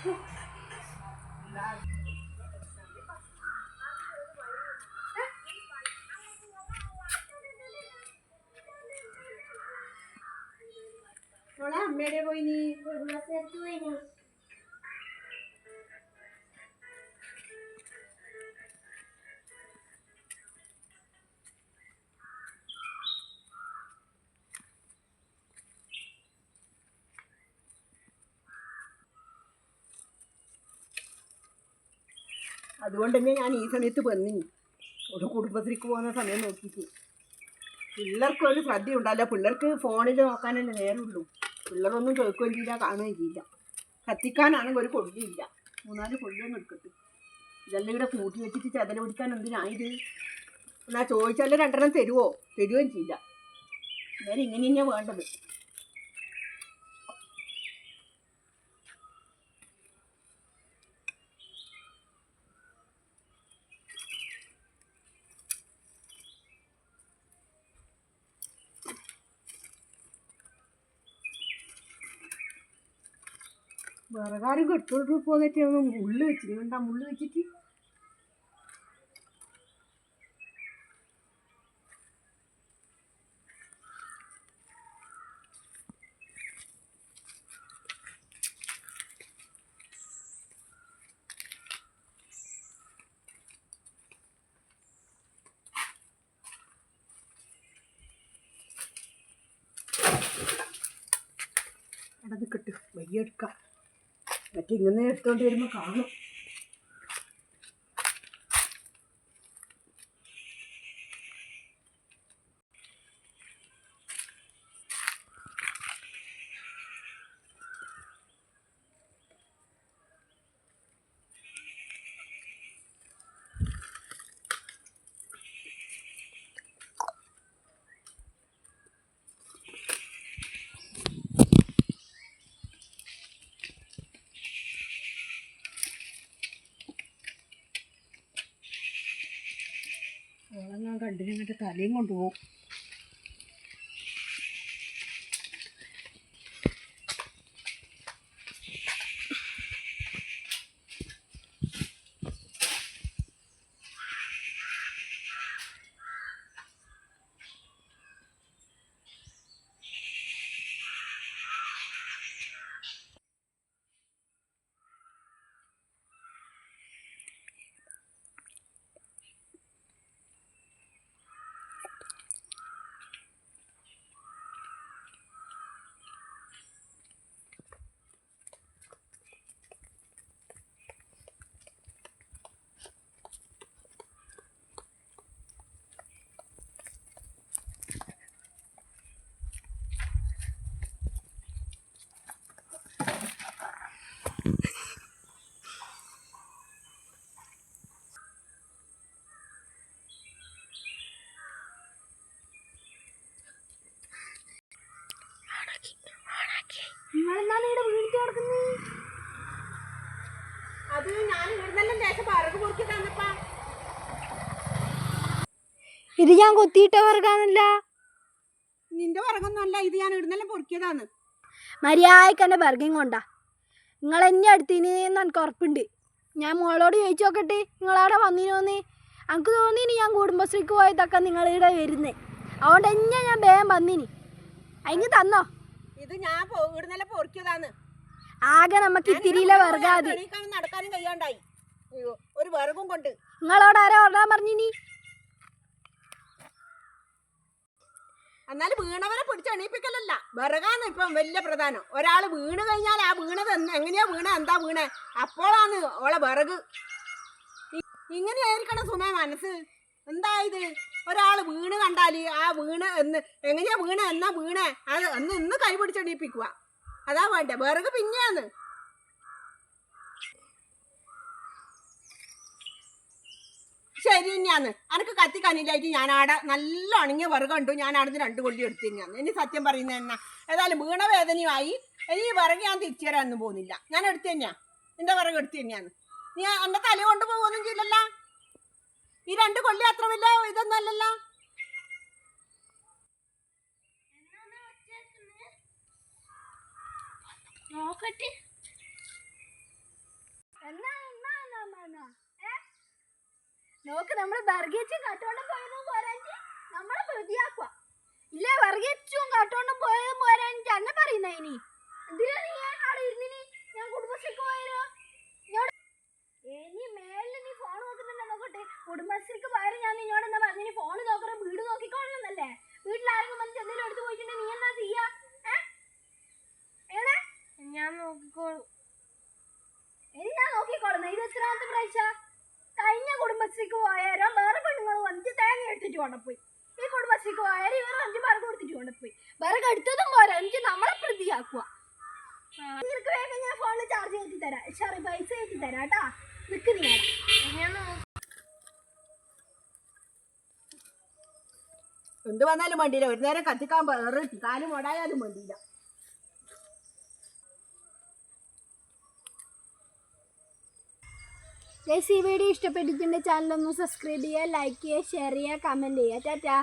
Hola, me pues voy a ir a hacer. അതുകൊണ്ട് തന്നെ ഞാൻ ഈ സമയത്ത് വന്നിനി. ഒരു കുടുംബശ്രീക്ക് പോകുന്ന സമയം നോക്കിയിട്ട്. പിള്ളേർക്ക് ഒരു ശ്രദ്ധ ഉണ്ടല്ലോ പിള്ളേർക്ക് ഫോണിൽ നോക്കാനല്ലേ നേരമുള്ളൂ. പിള്ളേരൊന്നും കേൾക്കുകയും ചെയ്യില്ല കാണുകയും ചെയ്യില്ല. കത്തിക്കാനാണെങ്കിൽ ഒരു കൊള്ളിയില്ല മൂന്നാൽ കൊള്ളിയൊന്നും എടുക്കട്ടെ. ഇതെല്ലാം ഇവിടെ കൂട്ടി വെച്ചിട്ട് ചതല പിടിക്കാൻ എന്തിനായത്? എന്നാ ചോദിച്ചാലും രണ്ടെണ്ണം തരുമോ തരുകയും ചെയ്യില്ല. നേരെ ഇങ്ങനെ തന്നെയാണ് വേണ്ടത്. വിറകാരും കെട്ടോട്ട് പോന്നിട്ട് ഒന്ന് മുള്ളു വെച്ചിട്ട് കണ്ടാ മുള്ളു വെച്ചിട്ട്? അടത് കിട്ടും. വയ്യെടുക്കാം. മറ്റേ ഇങ്ങനെ എടുത്തോണ്ട് വരുമ്പോ കാണും. ഓളെ ഞാൻ കണ്ടിന് ഇങ്ങോട്ട് തലയും കൊണ്ടുപോകും. നിങ്ങളെന്താണ് ഇവിടെ വീണിട്ട് കിടക്കുന്നത് അത് ഞാൻ ഇവിടുന്നെല്ലാം ലേശം പറക് പൊറുക്കി തന്നപ്പാ. ഇത് ഞാൻ കൊത്തിയിട്ട പറകാണല്ല. നിന്റെ പറകൊന്നും ഇത് ഞാൻ ഇവിടുന്നെല്ലാം പൊറുക്കിയതാണ്. മര്യാദയ്ക്ക് എന്റെ ബർഗയും കൊണ്ടാ. നിങ്ങൾ എന്നെ അടുത്തിന് എനിക്ക് ഉറപ്പുണ്ട്. ഞാൻ മോളോട് ചോദിച്ചു നോക്കട്ടെ നിങ്ങളവിടെ വന്നിനോന്ന് എനിക്ക് തോന്നിനി ഞാൻ കുടുംബശ്രീക്ക് പോയതൊക്കെ നിങ്ങളിവിടെ വരുന്നേ. അതുകൊണ്ട് എന്നെ ഞാൻ വേഗം വന്നിനി. അതിന് തന്നോ? ഇത് ഞാൻ ഇവിടുന്നല്ല പൊറിക്കതാന്ന് ആകെ നമുക്ക് ഇത്തിരിയിലെ വെറുകാതി നടക്കാനും കഴിയാണ്ടായി. ഒരു വെറുകും കൊണ്ട്. നിങ്ങളോട് ആരാ പറഞ്ഞാൽ പറഞ്ഞിനി എന്നാലും വീണവരെ പിടിച്ച് എണീപ്പിക്കലല്ല. വിറകാന്ന് ഇപ്പം വലിയ പ്രധാനം. ഒരാൾ വീണ് കഴിഞ്ഞാൽ ആ വീണത് എങ്ങനെയാ വീണ? എന്താ വീണ? അപ്പോഴാണ് ഓളെ വിറക്. ഇങ്ങനെയായിരിക്കണം സുമേ മനസ്സ്. എന്താ ഇത്? ഒരാൾ വീണ് കണ്ടാൽ ആ വീണ് എന്ന് എങ്ങനെയാ വീണ എന്നാ വീണേ? അത് അന്ന് ഇന്ന് കൈ പിടിച്ചെണീപ്പിക്കുക അതാ വേണ്ട? വിറക് പിന്നെയാന്ന് ശരി തന്നെയാന്ന് അനക്ക് കത്തി കനിലായിട്ട് ഞാൻ ആടെ നല്ല ഉണങ്ങിയ വിറക് കണ്ടു. ഞാൻ അവിടുന്ന് രണ്ട് കൊള്ളി എടുത്തു ഇനി സത്യം പറയുന്നത് എന്നാ? ഏതായാലും വീണ വേദനയുമായി. ഇനി ഈ വിറക് ഞാൻ തിരിച്ചു തരാനൊന്നും പോകുന്നില്ല. ഞാൻ എടുത്തു തന്നെയാ. നിന്റെ വിറക് എടുത്തു തന്നെയാണ്. നീ എന്റെ തല കൊണ്ട് ഈ രണ്ട് കൊല്ലി അത്ര വലിയ ഇതൊന്നും നോക്കട്ടെ. നോക്ക് നമ്മൾ വർഗീച്ച് കാട്ടോണ്ട് പോയതും പോരാഞ്ചി നമ്മളെ പ്രതിയാക്കുക ഇല്ലേ വർഗീച്ചും കാട്ടോണ്ട് പോയതും പോരാഞ്ചി അന്നെ പറയുന്ന ഇനി? എന്തിനാ നീ അവിടെ ഇരുന്നിനി ഞാൻ കുടുംബശ്രീക്ക് പോയാലോ? കുടുംബശ്രീക്ക് പകരം ഞാൻ നിന്നോട് എന്താ പറഞ്ഞു? ഫോൺ നോക്കണം വീട് നോക്കിക്കോളണമെന്നല്ലേ വീട്ടിൽ ആരെങ്കിലും വന്ന് എന്തെങ്കിലും എടുത്തു പോയിട്ടുണ്ടെങ്കിൽ നീ എന്താ ചെയ്യാ? ഏടെ? ഞാൻ നോക്കിക്കോളും. ഇനി ഞാൻ എത്രാമത്തെ പ്രാവശ്യ. കഴിഞ്ഞ കുടുംബശ്രീക്ക് പോയാരോ വേറെ പെണ്ണുങ്ങൾ വന്നിട്ട് തേങ്ങ എടുത്തിട്ട് കൊണ്ടുപോയി. ഈ കുടുംബശ്രീക്ക് പോയാലും ഇവർ അഞ്ച് വിറക് കൊടുത്തിട്ട് കൊണ്ടുപോയി. വേറെ എടുത്തതും പോരാ. എനിക്ക് നമ്മളെ പ്രതിയാക്കുക നിങ്ങൾക്ക് വേഗം ഞാൻ ഫോണിൽ ചാർജ് കയറ്റി തരാം. ഷറി പൈസ കയറ്റി തരാം കേട്ടാ. നിക്ക് നീ അവിടെ. ഞാൻ നോക്കി എന്ത് വന്നാലും വേണ്ടിയില്ല ഒരു നേരം കത്തിക്കാൻ കാൽ ഓടായാലും വേണ്ടിയില്ല ഈ വീഡിയോ ഇഷ്ടപ്പെട്ടിട്ടുണ്ട് ചാനലൊന്ന് സബ്സ്ക്രൈബ് ചെയ്യുക ലൈക്ക് ചെയ്യുക ഷെയർ ചെയ്യുക കമന്റ് ചെയ്യുക. ടാറ്റാ.